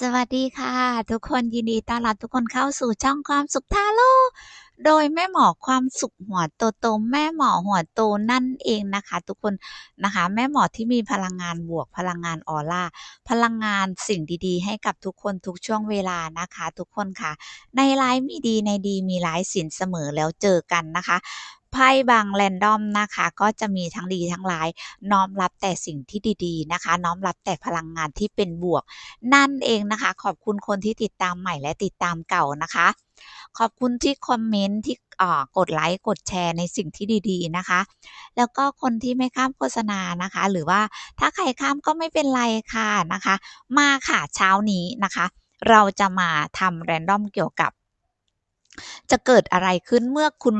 สวัสดีค่ะ ทุกคนยินดีต้อนรับทุกคนเข้าสู่ช่องความสุขทาโร่โดยแม่หมอความสุขหัวโตโตแม่หมอหัวโตนั่นเองนะคะ ทุกคนนะคะ แม่หมอที่มีพลังงานบวกพลังงานออร่าพลังงานสิ่งดีๆ ให้กับทุกคนทุกช่วงเวลานะคะ ทุกคนค่ะ ในร้ายมีดีในดีมีร้ายสินเสมอแล้วเจอกันนะคะ ไพ่บางแรนดอมนะคะ ก็จะมีทั้งดีทั้งร้าย น้อมรับแต่สิ่งที่ดีๆนะคะ น้อมรับแต่พลังงานที่เป็นบวก นั่นเองนะคะ ขอบคุณคนที่ติดตามใหม่และติดตามเก่านะคะ ขอบคุณที่คอมเมนต์ที่กดไลค์กดแชร์ในสิ่งที่ดีๆนะคะ แล้วก็คนที่ไม่ข้ามโฆษณานะคะ หรือว่าถ้าใครข้ามก็ไม่เป็นไรค่ะนะคะ มาค่ะเช้านี้นะคะ เราจะมาทำแรนดอมเกี่ยวกับ จะเกิดอะไรขึ้นเมื่อคุณ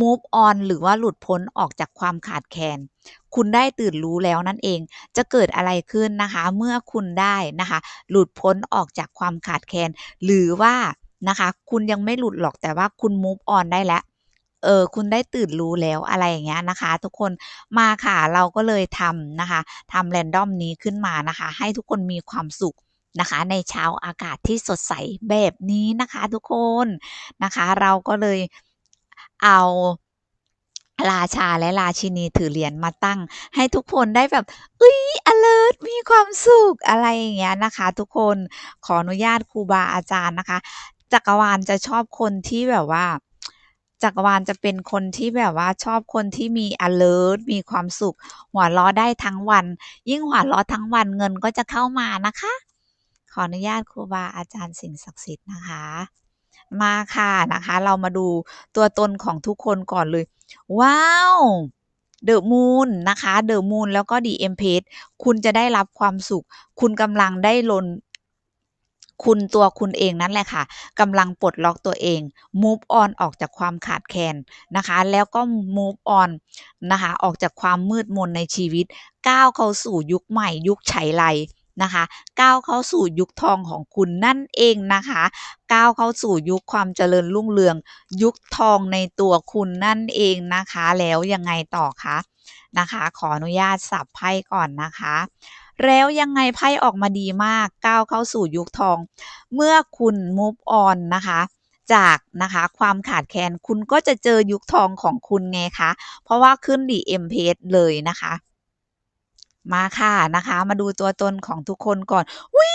move on หรือว่าหลุดพ้นออกจากความขาดแคลน คุณได้ตื่นรู้แล้วนั่นเอง จะเกิดอะไรขึ้นนะคะ เมื่อคุณได้นะคะ หลุดพ้นออกจากความขาดแคลน หรือว่านะคะ คุณยังไม่หลุดหรอกแต่ว่าคุณ move on ได้แล้วเออคุณได้ตื่นรู้แล้วอะไรอย่างเงี้ยนะคะ ทุกคนมาค่ะเราก็เลยทำนะคะทำแรนดอมนี้ขึ้นมานะคะ ให้ทุกคนมีความสุขนะคะ ในเช้าอากาศที่สดใสแบบนี้นะคะ ทุกคนนะคะ เราก็เลย เอาราชาและราชินีถือเหรียญมาตั้ง ให้ทุกคนได้แบบเอ้ย alert มีความสุขอะไรอย่างเงี้ยนะคะ ทุกคนขออนุญาตครูบาอาจารย์นะคะ จักรวาลจะชอบคนที่แบบว่า จักรวาลจะเป็นคนที่แบบว่าชอบคนที่มี alert มีความสุข หัวเราะได้ทั้งวัน ยิ่งหัวเราะทั้งวันเงินก็จะเข้ามานะคะ ขออนุญาตครูบาอาจารย์สิ่งศักดิ์สิทธิ์นะคะ มา ค่ะนะคะ เรามาดูตัวตนของทุกคนก่อนเลย ว้าวเดอะมูนนะคะเดอะมูนแล้วก็ดีเอ็มเพคุณจะได้รับความสุข คุณกำลังได้ลน คุณตัวคุณเองนั่นแหละค่ะกำลังปลดล็อกตัวเอง move on ออกจากความขาดแคลนนะคะ แล้วก็ move on นะคะ ออกจากความมืดมนในชีวิต ก้าวเข้าสู่ยุคใหม่ ยุคไฉไล นะคะก้าวเข้าสู่ยุคทองของคุณนั่นเองนะคะก้าวเข้าสู่ยุคความเจริญรุ่งเรือง ยุคทองในตัวคุณนั่นเองนะคะ แล้วยังไงต่อคะนะคะ ขออนุญาตสับไพ่ก่อนนะคะ แล้วยังไงไพ่ออกมาดีมากก้าวเข้าสู่ยุคทอง เมื่อคุณ move on นะคะจากนะคะความขาดแคลนคุณก็จะเจอยุคทองของคุณไงคะ เพราะว่าขึ้นดีเอ็มเพเลยนะคะ มาค่ะนะคะ มาดูตัวตนของทุกคนก่อนวิ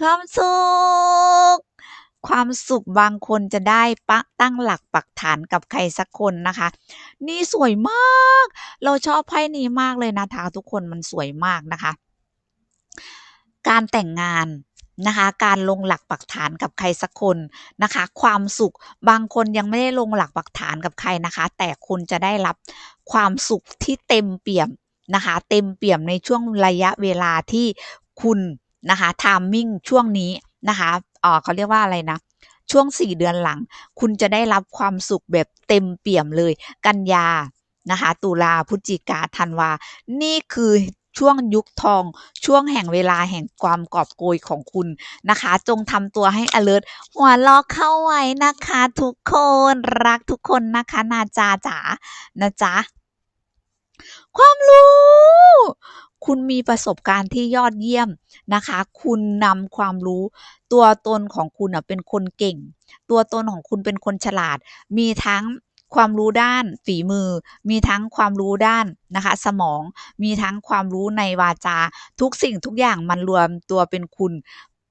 ความสุขความสุขบางคนจะได้ปะตั้งหลักปักฐานกับใครสักคนนะคะ นี่สวยมาก เราชอบไพ่นี้มากเลยนะคะทุกคนมันสวยมากนะคะ การแต่งงานนะคะ การลงหลักปักฐานกับใครสักคนนะคะ ความสุขบางคนยังไม่ได้ลงหลักปักฐานกับใครนะคะ แต่คุณจะได้รับความสุขที่เต็มเปี่ยม นะคะเต็มเปี่ยมในช่วงระยะเวลาที่คุณนะคะทามมิ่งช่วงนี้นะคะเอ่อเขาเรียกว่าอะไรนะช่วง 4 เดือนหลัง คุณจะได้รับความสุขแบบเต็มเปี่ยมเลย กันยานะคะตุลาพฤศจิกาธันวา นี่คือช่วงยุคทอง ช่วงแห่งเวลาแห่งความกอบโกยของคุณนะคะ จงทำตัวให้ alert หัวเราะเข้าไว้นะคะ ทุกคนรักทุกคนนะคะ นาจาจ๋านะจ๊ะ ความรู้ คุณมีประสบการณ์ที่ยอดเยี่ยมนะคะ คุณนำความรู้ ตัวตนของคุณเป็นคนเก่ง ตัวตนของคุณเป็นคนฉลาด มีทั้งความรู้ด้านฝีมือ มีทั้งความรู้ด้านนะคะ สมอง มีทั้งความรู้ในวาจา ทุกสิ่งทุกอย่างมันรวมตัวเป็นคุณ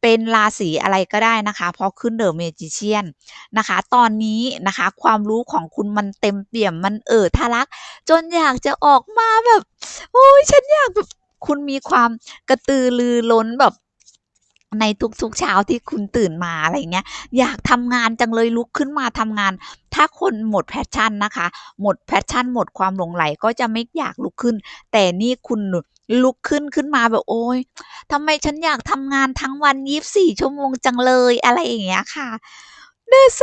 เป็นราศีอะไรก็ได้นะคะ เพราะขึ้นเดอะเมจิเชียนนะคะ ตอนนี้นะคะ ความรู้ของคุณมันเต็มเปี่ยมมันเอ่อทะลัก จนอยากจะออกมาแบบโอ้ยฉันอยากแบบคุณมีความกระตือรือร้นแบบในทุกๆเช้าที่คุณตื่นมาอะไรเงี้ย อยากทำงานจังเลยลุกขึ้นมาทำงาน ถ้าคนหมดแพชชั่นนะคะ หมดแพชชั่นหมดความหลงไหลก็จะไม่อยากลุกขึ้น แต่นี่คุณ ลุกขึ้นขึ้นมาแบบโอ๊ยทำไมฉันอยากทำงานทั้งวัน24ชั่วโมงจังเลยอะไรอย่างเงี้ยค่ะเดอะส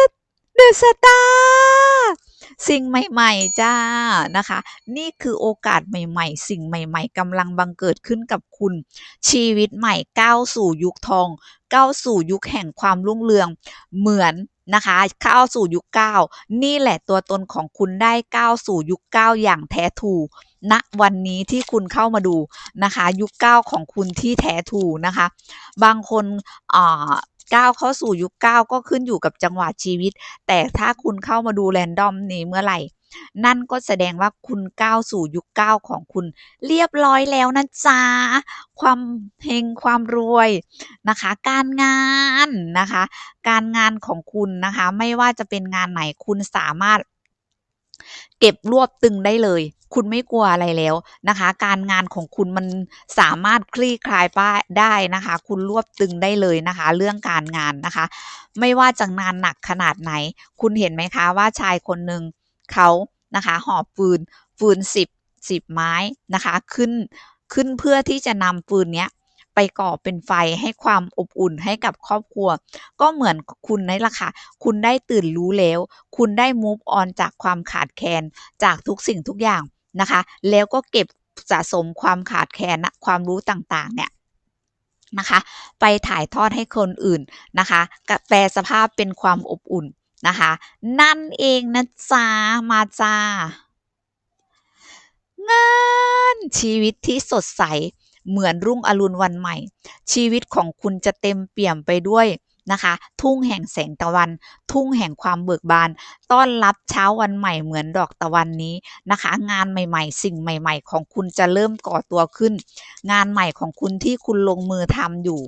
เดอะสตาร์สิ่งใหม่ ๆ จ้านะคะ นี่คือโอกาสใหม่ ๆ สิ่งใหม่ๆกำลังบังเกิดขึ้นกับคุณ ชีวิตใหม่ก้าวสู่ยุคทองก้าวสู่ยุคแห่งความรุ่งเรืองเหมือนนะคะก้าวสู่ยุคเก้านี่แหละตัวตนของคุณได้ก้าวสู่ยุคเก้าอย่างแท้ทรู ณวันนี้ที่คุณเข้ามาดูนะคะ ยุคเก้าของคุณที่แท้ถูนะคะ บางคนอ่าก้าวเข้าสู่ยุคเก้าก็ขึ้นอยู่กับจังหวะชีวิต แต่ถ้าคุณเข้ามาดูแรนดอมนี้เมื่อไหร่ นั่นก็แสดงว่าคุณก้าวสู่ยุคเก้าของคุณ เรียบร้อยแล้วนะจ๊ะ ความเฮงความรวยนะคะ การงานนะคะ การงานของคุณนะคะ ไม่ว่าจะเป็นงานไหนคุณสามารถ เก็บรวบตึงได้เลย คุณไม่กลัวอะไรแล้วนะคะ การงานของคุณมันสามารถคลี่คลายป้าได้นะคะ คุณรวบตึงได้เลยนะคะ เรื่องการงานนะคะ ไม่ว่าจะงานหนักขนาดไหน คุณเห็นไหมคะว่าชายคนหนึ่งเขานะคะหอบฟืนฟืนสิบสิบไม้นะคะ ขึ้นขึ้นเพื่อที่จะนำฟืนเนี้ย ไปก่อเป็นไฟให้ความอบอุ่นให้กับครอบครัว ก็เหมือนคุณนี่แหละค่ะ คุณได้ตื่นรู้แล้ว คุณได้ move on จากความขาดแคลนจากทุกสิ่งทุกอย่างนะคะ แล้วก็เก็บสะสมความขาดแคลนความรู้ต่างๆ เนี่ยนะคะ ไปถ่ายทอดให้คนอื่นนะคะกะแปลสภาพเป็นความอบอุ่นนะคะ นั่นเองนะจ๊ะมาจ้างานชีวิตที่สดใส เหมือนรุ่งอรุณวันใหม่ ชีวิตของคุณจะเต็มเปี่ยมไปด้วยนะคะ ทุ่งแห่งแสงตะวัน ทุ่งแห่งความเบิกบาน ต้อนรับเช้าวันใหม่เหมือนดอกตะวันนี้นะคะ งานใหม่ๆ สิ่งใหม่ ๆ ของคุณจะเริ่มก่อตัวขึ้น งานใหม่ของคุณที่คุณลงมือทำอยู่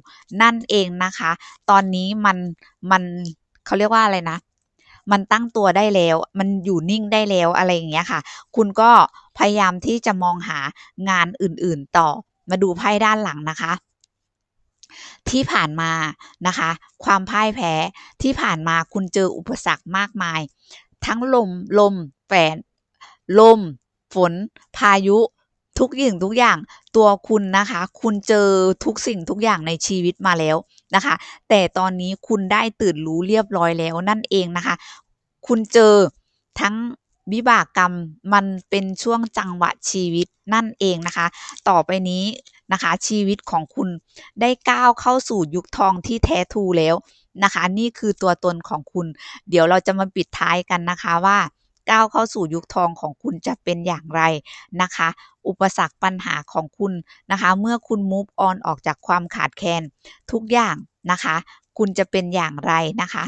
นั่นเองนะคะ ตอนนี้มันมันเขาเรียกว่าอะไรนะ มันตั้งตัวได้แล้ว มันอยู่นิ่งได้แล้วอะไรอย่างเงี้ยค่ะ คุณก็พยายามที่จะมองหางานอื่นๆต่อ มาดูไพ่ด้านหลังนะคะ ที่ผ่านมานะคะ ความพ่ายแพ้ที่ผ่านมาคุณเจออุปสรรคมากมาย ทั้งลมลมแฝนลม ฝน พายุ ทุกอย่างทุกอย่างตัวคุณนะคะ คุณเจอทุกสิ่งทุกอย่างในชีวิตมาแล้วนะคะ แต่ตอนนี้คุณได้ตื่นรู้เรียบร้อยแล้วนั่นเองนะคะ คุณเจอทั้ง วิบากกรรมมันเป็นช่วงจังหวะชีวิตนั่นเองนะคะ ต่อไปนี้นะคะ ชีวิตของคุณได้ก้าวเข้าสู่ยุคทองที่แท้ทูแล้วนะคะ นี่คือตัวตนของคุณ เดี๋ยวเราจะมาปิดท้ายกันนะคะว่าก้าวเข้าสู่ยุคทองของคุณจะเป็นอย่างไรนะคะ อุปสรรคปัญหาของคุณนะคะ เมื่อคุณ move on ออกจากความขาดแคลนทุกอย่างนะคะ คุณจะเป็นอย่างไรนะคะ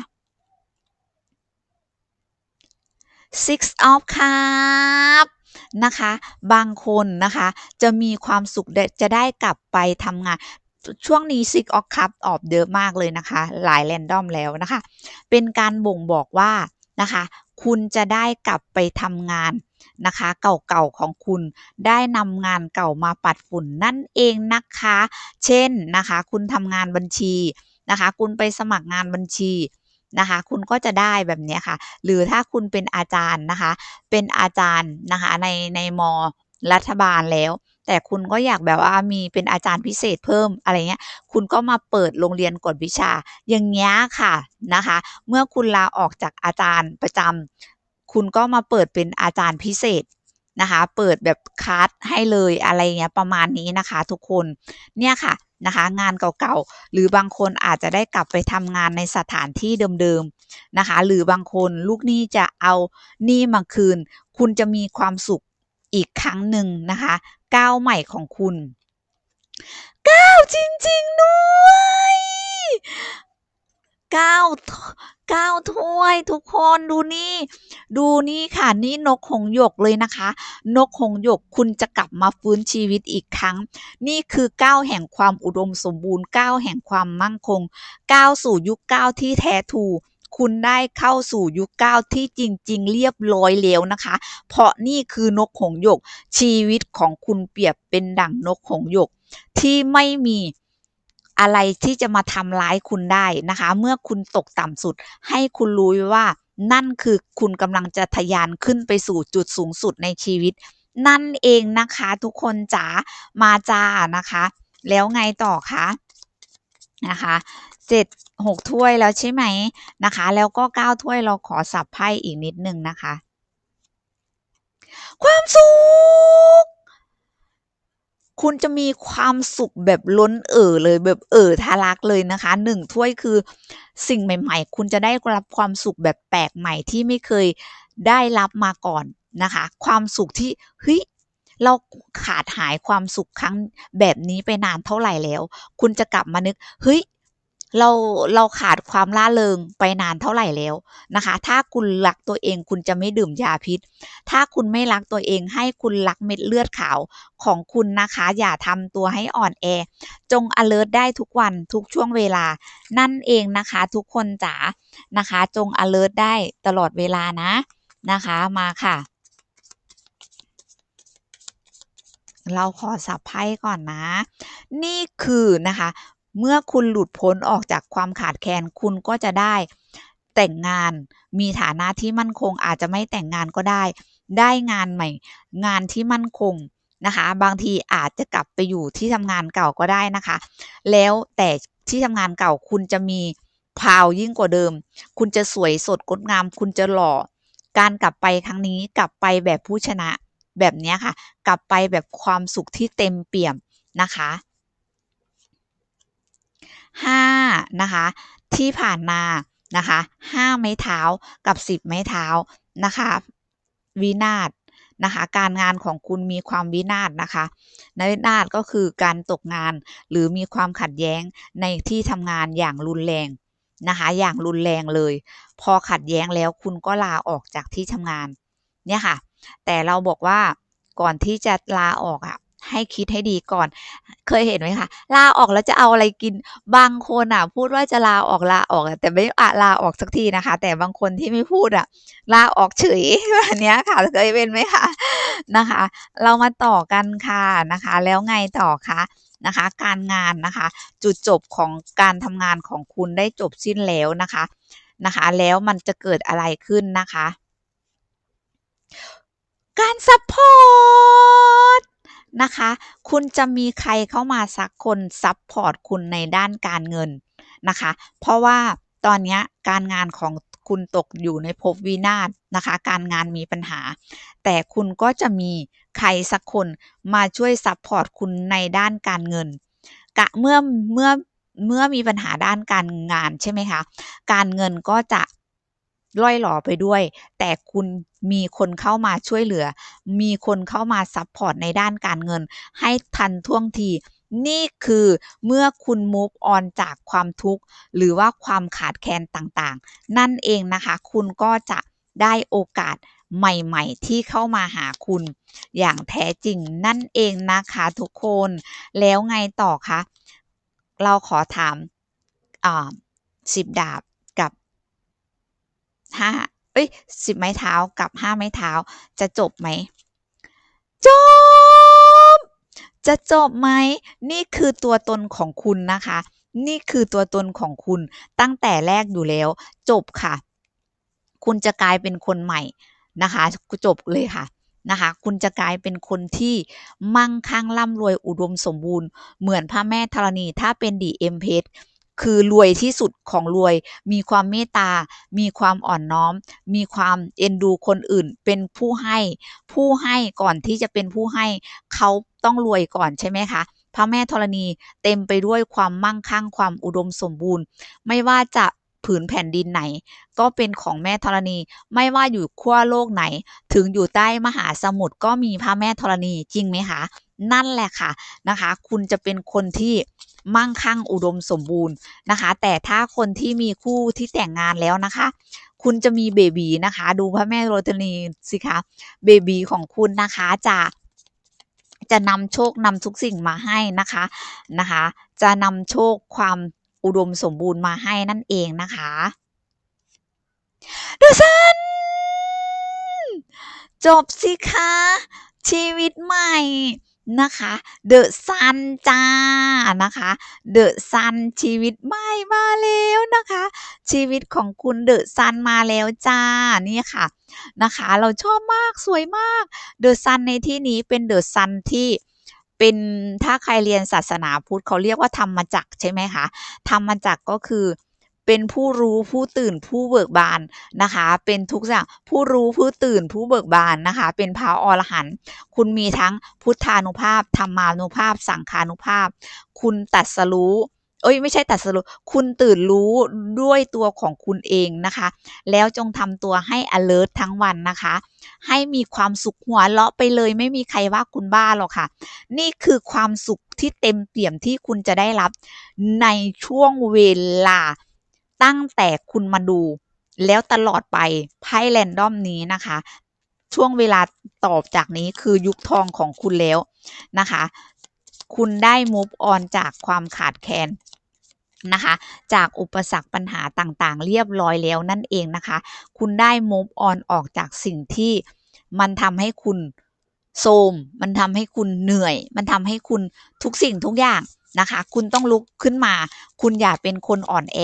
six of cup นะคะ บางคนนะคะ จะมีความสุขจะได้กลับไปทำงานช่วงนี้ six of cup ออกเยอะมากเลยนะคะ หลายแรนดอมแล้วนะคะ เป็นการบ่งบอกว่านะคะ คุณจะได้กลับไปทำงานนะคะ เก่าๆของคุณได้นำงานเก่ามาปัดฝุ่นนั่นเองนะคะ เช่นนะคะ คุณทำงานบัญชีนะคะ คุณไปสมัครงานบัญชี นะคะ คุณก็จะได้แบบนี้ค่ะ หรือถ้าคุณเป็นอาจารย์นะคะ เป็นอาจารย์นะคะในในมรัฐบาลแล้ว แต่คุณก็อยากแบบว่ามีเป็นอาจารย์พิเศษเพิ่มอะไรเงี้ย คุณก็มาเปิดโรงเรียนกฎวิชา อย่างเงี้ยค่ะนะคะ เมื่อคุณลาออกจากอาจารย์ประจำคุณก็มาเปิดเป็นอาจารย์พิเศษนะคะ เปิดแบบคัสให้เลยอะไรเงี้ยประมาณนี้นะคะ ทุกคน เนี่ยค่ะ นะคะ งานเก่าๆ หรือบางคนอาจจะได้กลับไปทำงานในสถานที่เดิมๆนะคะ หรือบางคนลูกหนี้จะเอาหนี้มาคืน คุณจะมีความสุขอีกครั้งหนึ่งนะคะ ก้าวใหม่ของคุณ ก้าวจริงๆด้วย ก้าวก้าถ้วยทุกคนดูนี่ ดูนี่ค่ะนี่นกหงหยกเลยนะคะ นกหงหยกคุณจะกลับมาฟื้นชีวิตอีกครั้ง นี่คือก้าวแห่งความอุดมสมบูรณ์ก้าวแห่งความมั่งคงก้าวสู่ยุคก้าวที่แท้ทรูคุณได้เข้าสู่ยุคก้าที่จริง ๆ เรียบร้อยแล้วนะคะ เพราะนี่คือนกหงหยก ชีวิตของคุณเปรียบเป็นดั่งนกหงหยก ที่ไม่มี อะไรที่จะมาทำร้ายคุณได้นะคะ เมื่อคุณตกต่ำสุด ให้คุณรู้ว่านั่นคือคุณกำลังจะทะยานขึ้นไปสู่จุดสูงสุดในชีวิต นั่นเองนะคะทุกคนจ๋ามาจ้านะคะ แล้วไงต่อคะนะคะเจ็ดหกถ้วยแล้วใช่ไหมนะคะ แล้วก็เก้าถ้วยเราขอสับไพ่อีกนิดนึงนะคะ ความสุข คุณจะมีความสุขแบบล้นเอ่อเลยแบบเอ่อทะลักเลยนะคะหนึ่งถ้วยคือสิ่งใหม่ ๆ คุณจะได้รับความสุขแบบแปลกใหม่ที่ไม่เคยได้รับมาก่อนนะคะ ความสุขที่เฮ้ยเราขาดหายความสุขครั้งแบบนี้ไปนานเท่าไหร่แล้ว คุณจะกลับมานึกเฮ้ย เราเราขาดความล่าเริงไปนานเท่าไหร่แล้วนะคะ ถ้าคุณรักตัวเองคุณจะไม่ดื่มยาพิษ ถ้าคุณไม่รักตัวเองให้คุณรักเม็ดเลือดขาวของคุณนะคะ อย่าทำตัวให้อ่อนแอ จง alert ได้ทุกวันทุกช่วงเวลา นั่นเองนะคะทุกคนจ๋านะคะ จง alert ได้ตลอดเวลานะนะคะมาค่ะ เราขอสับไพ่ก่อนนะ นี่คือนะคะ เมื่อคุณหลุดพ้นออกจากความขาดแคลนคุณก็จะได้แต่งงานมีฐานะที่มั่นคงอาจจะไม่แต่งงานก็ได้ ได้งานใหม่ งานที่มั่นคงนะคะ บางทีอาจจะกลับไปอยู่ที่ทำงานเก่าก็ได้นะคะ แล้วแต่ที่ทำงานเก่าคุณจะมีพาวยิ่งกว่าเดิม คุณจะสวยสดงดงาม คุณจะหล่อ การกลับไปครั้งนี้กลับไปแบบผู้ชนะแบบนี้ค่ะ กลับไปแบบความสุขที่เต็มเปี่ยมนะคะ 5นะคะที่ผ่านมานะคะ5ไม้เท้ากับ 10 ไม้เท้านะคะวินาศนะคะการงานของคุณมีความวินาศนะคะในวินาศก็คือการตกงานหรือมีความขัดแย้งในที่ทำงานอย่างรุนแรงนะคะอย่างรุนแรงเลย พอขัดแย้งแล้วคุณก็ลาออกจากที่ทำงานเนี่ยค่ะ แต่เราบอกว่าก่อนที่จะลาออกอะ ให้คิดให้ดีก่อน เคยเห็นไหมคะลาออกแล้วจะเอาอะไรกิน บางคนอะ พูดว่าจะลาออกลาออกแต่ไม่อะลาออกสักทีนะคะ แต่บางคนที่ไม่พูดอะ ลาออกเฉยแบบนี้ค่ะเคยเป็นไหมคะนะคะ เรามาต่อกันค่ะนะคะ แล้วไงต่อคะนะคะ การงานนะคะ จุดจบของการทำงานของคุณได้จบสิ้นแล้วนะคะนะคะ แล้วมันจะเกิดอะไรขึ้นนะคะ การซัพพอร์ต นะคะ คุณจะมีใครเข้ามาสักคนซัพพอร์ตคุณในด้านการเงินนะคะ เพราะว่าตอนนี้การงานของคุณตกอยู่ในภพวินาศนะคะ การงานมีปัญหา แต่คุณก็จะมีใครสักคนมาช่วยซัพพอร์ตคุณในด้านการเงิน กะเมื่อเมื่อเมื่อมีปัญหาด้านการงานใช่ไหมคะ การเงินก็จะล่อยหล่อไปด้วย แต่คุณ มีคนเข้ามาช่วยเหลือ มีคนเข้ามาซัพพอร์ตในด้านการเงิน ให้ทันท่วงทีนี่คือเมื่อคุณ move on จากความทุกข์ หรือว่าความขาดแคลนต่างๆ นั่นเองนะคะ คุณก็จะได้โอกาสใหม่ๆ ที่เข้ามาหาคุณ อย่างแท้จริงนั่นเองนะคะทุกคน แล้วไงต่อคะ เราขอถามอ่าสิบดาบกับห้า เอ้ยสิบไม้เท้ากับห้าไม้เท้า จะจบไหม จบ จะจบไหม นี่คือตัวตนของคุณนะคะ นี่คือตัวตนของคุณตั้งแต่แรกอยู่แล้ว จบค่ะ คุณจะกลายเป็นคนใหม่นะคะจบเลยค่ะนะคะคุณจะกลายเป็นคนที่มั่งคั่งร่ำรวยอุดมสมบูรณ์ เหมือนพระแม่ธรณีถ้าเป็นดีเอ็มเพช คือรวยที่สุดของรวย มีความเมตตา มีความอ่อนน้อม มีความเอ็นดูคนอื่น เป็นผู้ให้ ผู้ให้ก่อนที่จะเป็นผู้ให้เขาต้องรวยก่อนใช่ไหมคะพระแม่ธรณีเต็มไปด้วยความมั่งคั่งความอุดมสมบูรณ์ ไม่ว่าจะผืนแผ่นดินไหน ก็เป็นของแม่ธรณี ไม่ว่าอยู่ขั้วโลกไหน ถึงอยู่ใต้มหาสมุทรก็มีพระแม่ธรณีจริงไหมคะ นั่นแหละค่ะนะคะ คุณจะเป็นคนที่มั่งคั่งอุดมสมบูรณ์นะคะ แต่ถ้าคนที่มีคู่ที่แต่งงานแล้วนะคะ คุณจะมีเบบีนะคะ ดูพระแม่โรตนีสิคะเบบีของคุณนะคะจะจะนำโชคนำทุกสิ่งมาให้นะคะนะคะ จะนำโชคความอุดมสมบูรณ์มาให้นั่นเองนะคะดูซันจบสิคะชีวิตใหม่ นะคะเดอะซันจ้านะคะเดอะซันชีวิตใหม่มาแล้วนะคะ ชีวิตของคุณเดอะซันมาแล้วจ้านี่ค่ะนะคะ เราชอบมากสวยมากเดอะซันในที่นี้เป็นเดอะซันที่เป็นถ้าใครเรียนศาสนาพุทธเขาเรียกว่าธรรมจักรใช่ไหมคะธรรมจักรก็คือ เป็นผู้รู้ผู้ตื่นผู้เบิกบานนะคะ เป็นทุกอย่างผู้รู้ผู้ตื่นผู้เบิกบานนะคะ เป็นพระอรหันต์คุณมีทั้งพุทธานุภาพธรรมานุภาพ สังขานุภาพ คุณตัดสรู้เอ้ยไม่ใช่ตัดสรุปคุณตื่นรู้ด้วยตัวของคุณเองนะคะ แล้วจงทำตัวให้ alert ทั้งวันนะคะ ให้มีความสุขหัวเราะไปเลย ไม่มีใครว่าคุณบ้าหรอกค่ะ นี่คือความสุขที่เต็มเปี่ยมที่คุณจะได้รับในช่วงเวลา ตั้งแต่คุณมาดู แล้วตลอดไปไพ่แรนดอมนี้นะคะ ช่วงเวลาต่อจากนี้คือยุคทองของคุณแล้วนะคะ คุณได้ move on จากความขาดแคลนนะคะ จากอุปสรรคปัญหาต่างๆ เรียบร้อยแล้วนั่นเองนะคะ คุณได้ move on ออกจากสิ่งที่มันทำให้คุณโทรมมันทำให้คุณเหนื่อย มันทำให้คุณทุกสิ่งทุกอย่าง นะคะ คุณต้องลุกขึ้นมา คุณอย่าเป็นคนอ่อนแอ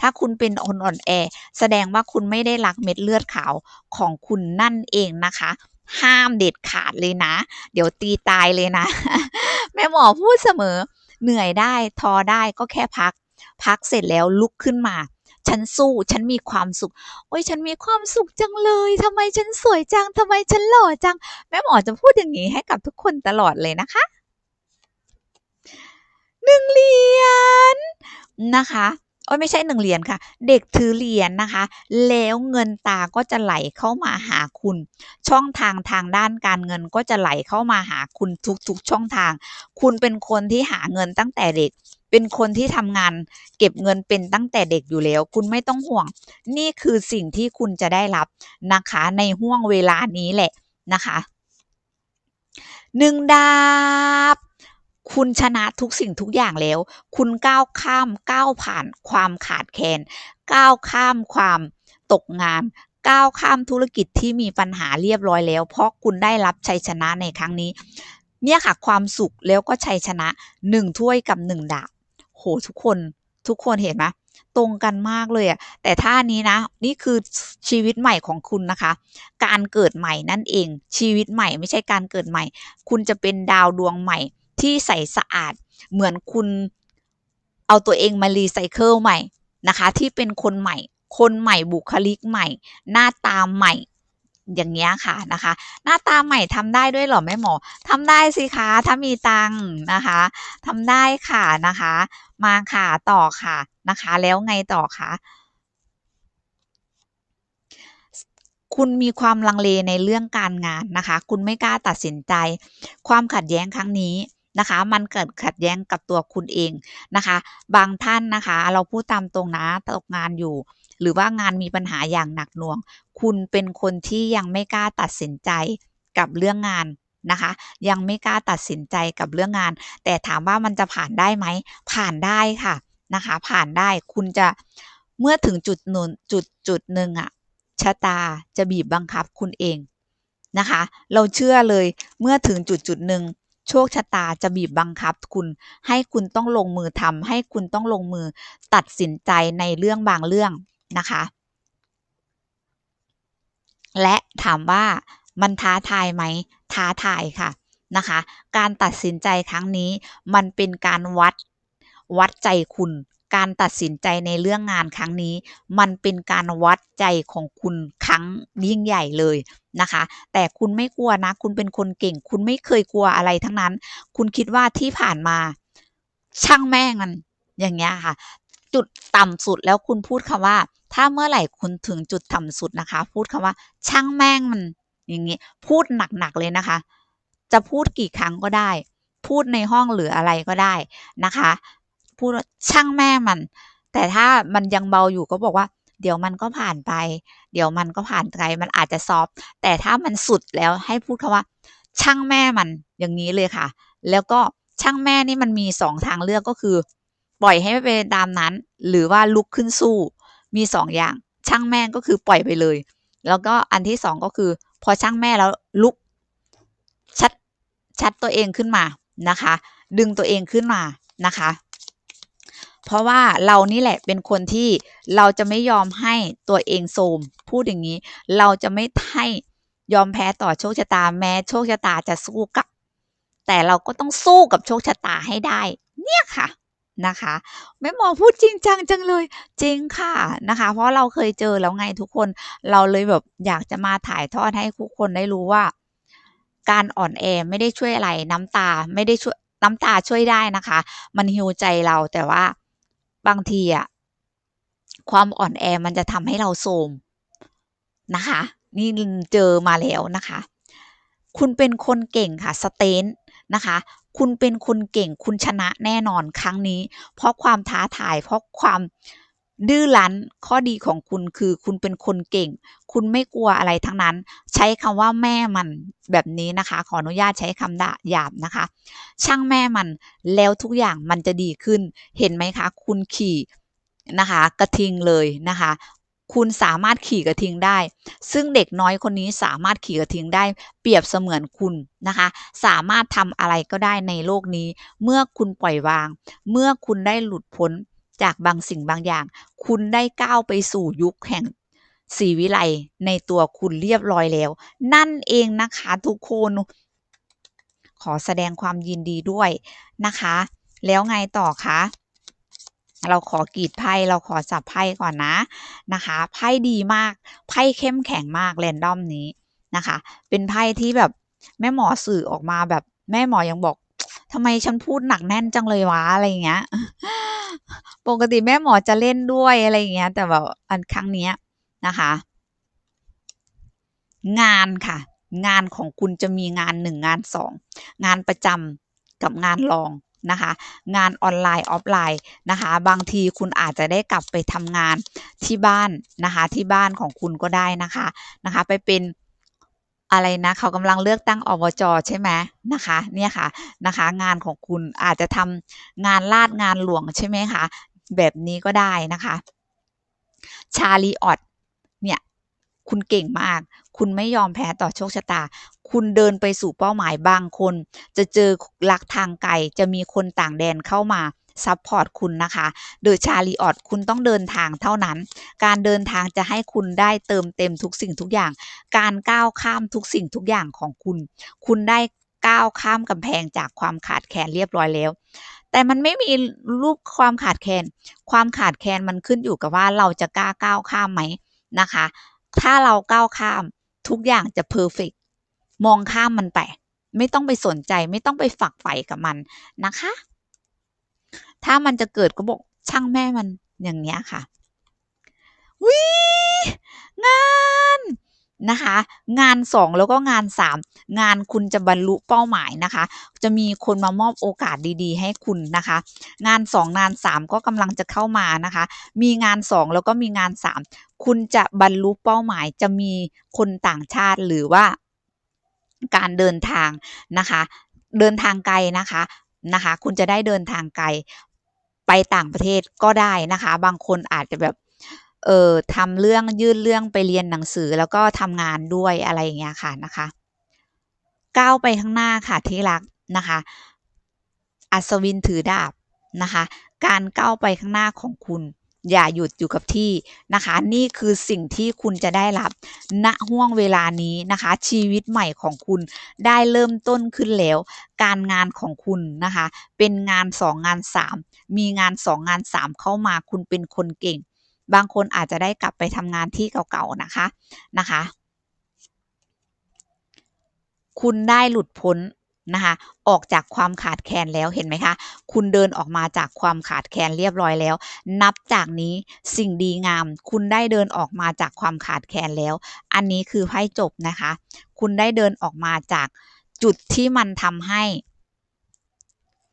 ถ้าคุณเป็นคนอ่อนแอ แสดงว่าคุณไม่ได้รักเม็ดเลือดขาวของคุณนั่นเองนะคะ ห้ามเด็ดขาดเลยนะ เดี๋ยวตีตายเลยนะ แม่หมอพูดเสมอ เหนื่อยได้ทอได้ก็แค่พัก พักเสร็จแล้วลุกขึ้นมาฉันสู้ ฉันมีความสุข โอ้ย ฉันมีความสุขจังเลยทำไมฉันสวยจังทำไมฉันหล่อจัง แม่หมอจะพูดอย่างนี้ให้กับทุกคนตลอดเลยนะคะ หนึ่งเหรียญนะคะโอ้ยไม่ใช่หนึ่งเหรียญค่ะ เด็กถือเหรียญนะคะ แล้วเงินตาก็จะไหลเข้ามาหาคุณ ช่องทางทางด้านการเงินก็จะไหลเข้ามาหาคุณทุกๆช่องทาง คุณเป็นคนที่หาเงินตั้งแต่เด็ก เป็นคนที่ทำงาน เก็บเงินเป็นตั้งแต่เด็กอยู่แล้ว คุณไม่ต้องห่วง นี่คือสิ่งที่คุณจะได้รับนะคะ ในห่วงเวลานี้แหละนะคะหนึ่งดาบ คุณชนะทุกสิ่งทุกอย่างแล้ว คุณก้าวข้ามก้าวผ่านความขาดแคลนก้าวข้ามความตกงานก้าวข้ามธุรกิจที่มีปัญหาเรียบร้อยแล้ว เพราะคุณได้รับชัยชนะในครั้งนี้ เนี่ยค่ะความสุขแล้วก็ชัยชนะหนึ่งถ้วยกับหนึ่งดาบโหทุกคนทุกคนเห็นไหมตรงกันมากเลยอะแต่ท่านี้นะ นี่คือชีวิตใหม่ของคุณนะคะ การเกิดใหม่นั่นเอง ชีวิตใหม่ไม่ใช่การเกิดใหม่ คุณจะเป็นดาวดวงใหม่ ที่ใสสะอาด เหมือนคุณเอาตัวเองมารีไซเคิลใหม่นะคะ ที่เป็นคนใหม่ คนใหม่บุคลิกใหม่ หน้าตาใหม่อย่างเงี้ยค่ะนะคะ หน้าตาใหม่ทำได้ด้วยหรอแม่หมอทำได้สิคะถ้ามีตังค์นะคะทำได้ค่ะนะคะ มาค่ะต่อค่ะนะคะ แล้วไงต่อคะคุณมีความลังเลในเรื่องการงานนะคะ คุณไม่กล้าตัดสินใจ ความขัดแย้งครั้งนี้ นะคะ มันเกิดขัดแย้งกับตัวคุณเองนะคะ บางท่านนะคะ เราพูดตามตรงนะตกงานอยู่ หรือว่างานมีปัญหาอย่างหนักหน่วง คุณเป็นคนที่ยังไม่กล้าตัดสินใจกับเรื่องงานนะคะ ยังไม่กล้าตัดสินใจกับเรื่องงาน แต่ถามว่ามันจะผ่านได้ไหม ผ่านได้ค่ะนะคะ ผ่านได้คุณจะเมื่อถึงจุดหนุนจุดจุดหนึ่งอะชะตาจะบีบบังคับคุณเองนะคะ เราเชื่อเลยเมื่อถึงจุดจุดหนึ่ง โชคชะตาจะบีบบังคับคุณ ให้คุณต้องลงมือทำให้คุณต้องลงมือตัดสินใจในเรื่องบางเรื่องนะคะ และถามว่ามันท้าทายไหม ท้าทายค่ะนะคะ การตัดสินใจครั้งนี้มันเป็นการวัดวัดใจคุณ การตัดสินใจในเรื่องงานครั้งนี้ มันเป็นการวัดใจของคุณครั้งยิ่งใหญ่เลยนะคะ แต่คุณไม่กลัวนะ คุณเป็นคนเก่ง คุณไม่เคยกลัวอะไรทั้งนั้น คุณคิดว่าที่ผ่านมา ช่างแม่งมันอย่างเงี้ยค่ะ จุดต่ำสุดแล้วคุณพูดคำว่า ถ้าเมื่อไหร่คุณถึงจุดต่ำสุดนะคะ พูดคำว่า ช่างแม่งมัน อย่างงี้ พูดหนักๆเลยนะคะ จะพูดกี่ครั้งก็ได้ พูดในห้องหรืออะไรก็ได้นะคะ พูดว่าช่างแม่มัน แต่ถ้ามันยังเบาอยู่ก็บอกว่า เดี๋ยวมันก็ผ่านไป เดี๋ยวมันก็ผ่านไปมันอาจจะซอฟแต่ถ้ามันสุดแล้วให้พูดคาว่า ช่างแม่มันอย่างนี้เลยค่ะ แล้วก็ช่างแม่นี่มันมีสองทางเลือกก็คือ ปล่อยให้ไปตามนั้น หรือว่าลุกขึ้นสู้ มีสองอย่าง ช่างแม่ก็คือปล่อยไปเลย แล้วก็อันที่สองก็คือ พอช่างแม่แล้วลุก ชัดชัดตัวเองขึ้นมานะคะ ดึงตัวเองขึ้นมานะคะ เพราะว่าเรานี่แหละเป็นคนที่เราจะไม่ยอมให้ตัวเองโทมพูดอย่างนี้ เราจะไม่ให้ยอมแพ้ต่อโชคชะตาแม้โชคชะตาจะสู้กับ แต่เราก็ต้องสู้กับโชคชะตาให้ได้ เนี่ยค่ะนะคะแม่หมอพูดจริงจังจังเลย จริงค่ะนะคะ เพราะเราเคยเจอแล้วไงทุกคนเราเลยแบบอยากจะมาถ่ายทอดให้ทุกคนได้รู้ว่า การอ่อนแอไม่ได้ช่วยอะไร น้ำตาไม่ได้ช่วยน้ำตาช่วยได้นะคะ มันฮิวใจเราแต่ว่า บางทีอะความอ่อนแอมันจะทำให้เราโทมนะคะ นี่เจอมาแล้วนะคะ คุณเป็นคนเก่งค่ะสเตนนะคะ คุณเป็นคนเก่งคุณชนะแน่นอนครั้งนี้ เพราะความท้าทายเพราะความ ดื้อรั้นข้อดีของคุณคือคุณเป็นคนเก่ง คุณไม่กลัวอะไรทั้งนั้น ใช้คำว่าแม่มันแบบนี้นะคะ ขออนุญาตใช้คำด่าหยาบนะคะ ช่างแม่มันแล้วทุกอย่างมันจะดีขึ้น เห็นไหมคะ คุณขี่นะคะ กระทิงเลยนะคะ คุณสามารถขี่กระทิงได้ ซึ่งเด็กน้อยคนนี้สามารถขี่กระทิงได้ เปรียบเสมือนคุณนะคะ สามารถทำอะไรก็ได้ในโลกนี้ เมื่อคุณปล่อยวาง เมื่อคุณได้หลุดพ้น จากบางสิ่งบางอย่าง คุณได้ก้าวไปสู่ยุคแห่งสีวิไลในตัวคุณเรียบร้อยแล้ว นั่นเองนะคะทุกคน ขอแสดงความยินดีด้วยนะคะ แล้วไงต่อคะเราขอกรีดไพ่เราขอสับไพ่ก่อนนะนะคะไพ่ดีมากไพ่เข้มแข็งมากแรนดอมนี้นะคะ เป็นไพ่ที่แบบแม่หมอสื่อออกมาแบบแม่หมอยังบอกทำไมฉันพูดหนักแน่นจังเลยวะอะไรเงี้ย ปกติแม่หมอจะเล่นด้วยอะไรอย่างเงี้ย แต่แบบอันครั้งนี้นะคะ งานค่ะ งานของคุณจะมีงานหนึ่งงานสองงานประจำกับงานรองนะคะ งานออนไลน์ ออฟไลน์นะคะ บางทีคุณอาจจะได้กลับไปทำงานที่บ้านนะคะ ที่บ้านของคุณก็ได้นะคะนะคะ ไปเป็นอะไรนะเขากำลังเลือกตั้งอบจใช่ไหมนะคะ เนี่ยค่ะนะคะ งานของคุณอาจจะทำงานลาดงานหลวงใช่ไหมคะ แบบนี้ก็ได้นะคะ ชาลีออดเนี่ยคุณเก่งมาก คุณไม่ยอมแพ้ต่อโชคชะตา คุณเดินไปสู่เป้าหมายบางคน จะเจอลักทางไกล จะมีคนต่างแดนเข้ามาซัพพอร์ตคุณนะคะ โดยชาลีออดคุณต้องเดินทางเท่านั้น การเดินทางจะให้คุณได้เติมเต็มทุกสิ่งทุกอย่าง การก้าวข้ามทุกสิ่งทุกอย่างของคุณ คุณได้ก้าวข้ามกำแพงจากความขาดแคลนเรียบร้อยแล้ว แต่มันไม่มีรูปความขาดแคลน ความขาดแคลนมันขึ้นอยู่กับว่าเราจะกล้าก้าวข้ามไหมนะคะ ถ้าเราก้าวข้ามทุกอย่างจะเพอร์เฟกมองข้ามมันไป ไม่ต้องไปสนใจ ไม่ต้องไปฝักใฝ่กับมันนะคะ ถ้ามันจะเกิดก็บอกช่างแม่มันอย่างเนี้ยค่ะวิงาน นะคะ งาน 2 แล้วก็งาน 3 งานคุณจะบรรลุเป้าหมายนะคะ จะมีคนมามอบโอกาสดีๆ ให้คุณนะคะ งาน 2 งาน 3 ก็กำลังจะเข้ามานะคะ มีงาน 2 แล้วก็มีงาน 3 คุณจะบรรลุเป้าหมาย จะมีคนต่างชาติหรือว่าการเดินทางนะคะ เดินทางไกลนะคะนะคะ คุณจะได้เดินทางไกลไปต่างประเทศก็ได้นะคะ บางคนอาจจะแบบ เอ่อทำเรื่องยื่นเรื่องไปเรียนหนังสือแล้วก็ทำงานด้วยอะไรอย่างเงี้ยค่ะนะคะก้าวไปข้างหน้าค่ะที่รักนะคะ อัศวินถือดาบนะคะ การก้าวไปข้างหน้าของคุณ อย่าหยุดอยู่กับที่นะคะ นี่คือสิ่งที่คุณจะได้รับณห่วงเวลานี้นะคะ ชีวิตใหม่ของคุณได้เริ่มต้นขึ้นแล้ว การงานของคุณนะคะ เป็นงานสองงานสามมีงานสองงานสามเข้ามาคุณเป็นคนเก่ง บางคนอาจจะได้กลับไปทำงานที่เก่าๆนะคะนะคะ คุณได้หลุดพ้นนะคะออกจากความขาดแคลนแล้วเห็นไหมคะ คุณเดินออกมาจากความขาดแคลนเรียบร้อยแล้ว นับจากนี้สิ่งดีงาม คุณได้เดินออกมาจากความขาดแคลนแล้ว อันนี้คือไพ่จบนะคะ คุณได้เดินออกมาจากจุดที่มันทำให้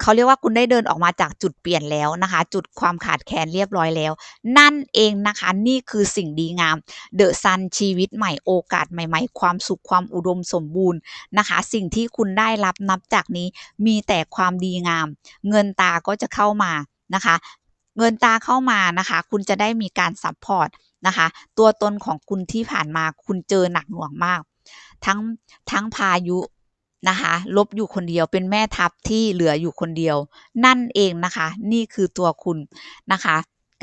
เขาเรียกว่าคุณได้เดินออกมาจากจุดเปลี่ยนแล้วนะคะ จุดความขาดแคลนเรียบร้อยแล้ว นั่นเองนะคะนี่คือสิ่งดีงามเดอะซันชีวิตใหม่โอกาสใหม่ ๆ ความสุขความอุดมสมบูรณ์นะคะ สิ่งที่คุณได้รับนับจากนี้มีแต่ความดีงาม เงินตาก็จะเข้ามานะคะ เงินตาเข้ามานะคะ คุณจะได้มีการซัพพอร์ตนะคะ ตัวตนของคุณที่ผ่านมาคุณเจอหนักหน่วงมาก ทั้งทั้งพายุ นะคะ ลบอยู่คนเดียวเป็นแม่ทัพที่เหลืออยู่คนเดียว นั่นเองนะคะ นี่คือตัวคุณนะคะ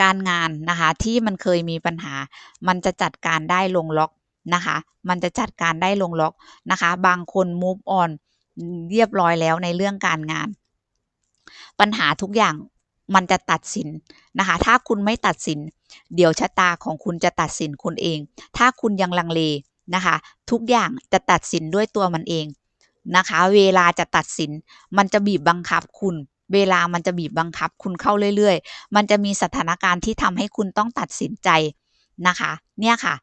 การงานนะคะที่มันเคยมีปัญหา มันจะจัดการได้ลงล็อกนะคะ มันจะจัดการได้ลงล็อกนะคะ บางคน move on เรียบร้อยแล้วในเรื่องการงาน ปัญหาทุกอย่างมันจะตัดสินนะคะ ถ้าคุณไม่ตัดสิน เดี๋ยวชะตาของคุณจะตัดสินคุณเอง ถ้าคุณยังลังเลนะคะ ทุกอย่างจะตัดสินด้วยตัวมันเอง นะคะ เวลาจะตัดสิน มันจะบีบบังคับคุณ เวลามันจะบีบบังคับคุณเข้าเรื่อย ๆ มันจะมีสถานการณ์ที่ทำให้คุณต้องตัดสินใจนะคะ เนี่ยค่ะ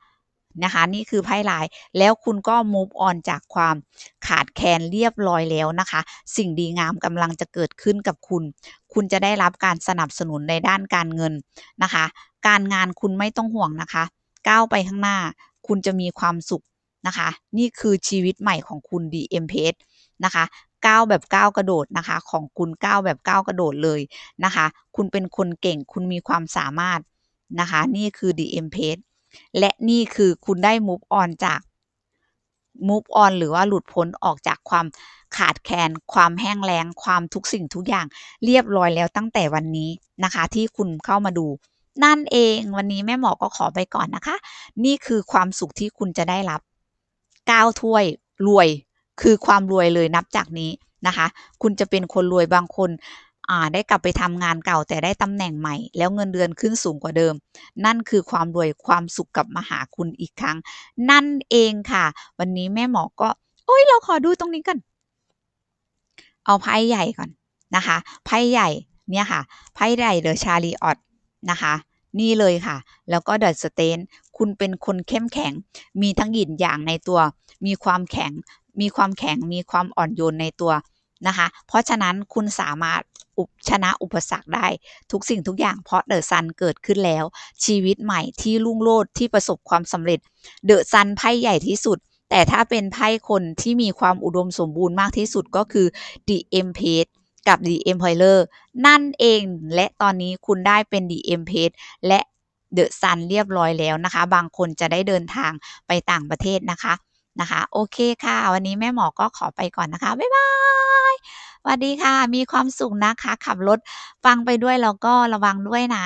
นะคะนี่คือไพ่ลายแล้วคุณก็ move on จากความขาดแคลนเรียบร้อยแล้วนะคะ สิ่งดีงามกำลังจะเกิดขึ้นกับคุณ คุณจะได้รับการสนับสนุนในด้านการเงินนะคะ การงานคุณไม่ต้องห่วงนะคะ ก้าวไปข้างหน้า คุณจะมีความสุข นะคะ นี่คือชีวิตใหม่ของคุณ DMPS นะคะก้าวแบบก้าวกระโดดนะคะ ของคุณก้าวแบบก้าวกระโดดเลยนะคะ คุณเป็นคนเก่งคุณมีความสามารถนะคะ นี่คือ DMPS และนี่คือคุณได้ move on จาก move on หรือว่าหลุดพ้นออกจากความขาดแคลนความแห้งแล้ง ความทุกสิ่งทุกอย่างเรียบร้อยแล้วตั้งแต่วันนี้นะคะ ที่คุณเข้ามาดู นั่นเองวันนี้แม่หมอก็ขอไปก่อนนะคะ นี่คือความสุขที่คุณจะได้รับ ก้าถ้วยรวยคือความรวยเลยนับจากนี้นะคะ คุณจะเป็นคนรวยบางคนได้กลับไปทำงานเก่าแต่ได้ตำแหน่งใหม่ แล้วเงินเดือนขึ้นสูงกว่าเดิม นั่นคือความรวยความสุขกลับมาหาคุณอีกครั้ง นั่นเองค่ะ วันนี้แม่หมอก็ โอ้ยเราขอดูตรงนี้กัน เอาไพ่ใหญ่ก่อนนะคะไพ่ใหญ่เนี่ยค่ะไพ่ใหญ่เดอะชาลีออตนะคะ นี่เลยค่ะ แล้วก็เดอะสเตนคุณเป็นคนเข้มแข็ง มีทั้งหยินอย่างในตัว มีความแข็ง มีความแข็ง มีความอ่อนโยนในตัวนะคะ เพราะฉะนั้นคุณสามารถชนะอุปสรรคได้ทุกสิ่งทุกอย่างเพราะเดอะซันเกิดขึ้นแล้ว ชีวิตใหม่ที่รุ่งโรจน์ที่ประสบความสำเร็จเดอะซันไพ่ใหญ่ที่สุด แต่ถ้าเป็นไพ่คนที่มีความอุดมสมบูรณ์มากที่สุดก็คือ The Empress กับ The Emperor นั่นเองและตอนนี้คุณได้เป็น The m p a g e และ The Sun เรียบร้อยแล้วนะคะ บางคนจะได้เดินทางไปต่างประเทศนะคะนะคะ โอเคค่ะ วันนี้แม่หมอก็ขอไปก่อนนะคะ บ๊ายบายสวัสดีค่ะ มีความสุขนะคะ ขับรถฟังไปด้วยแล้วก็ระวังด้วยนะ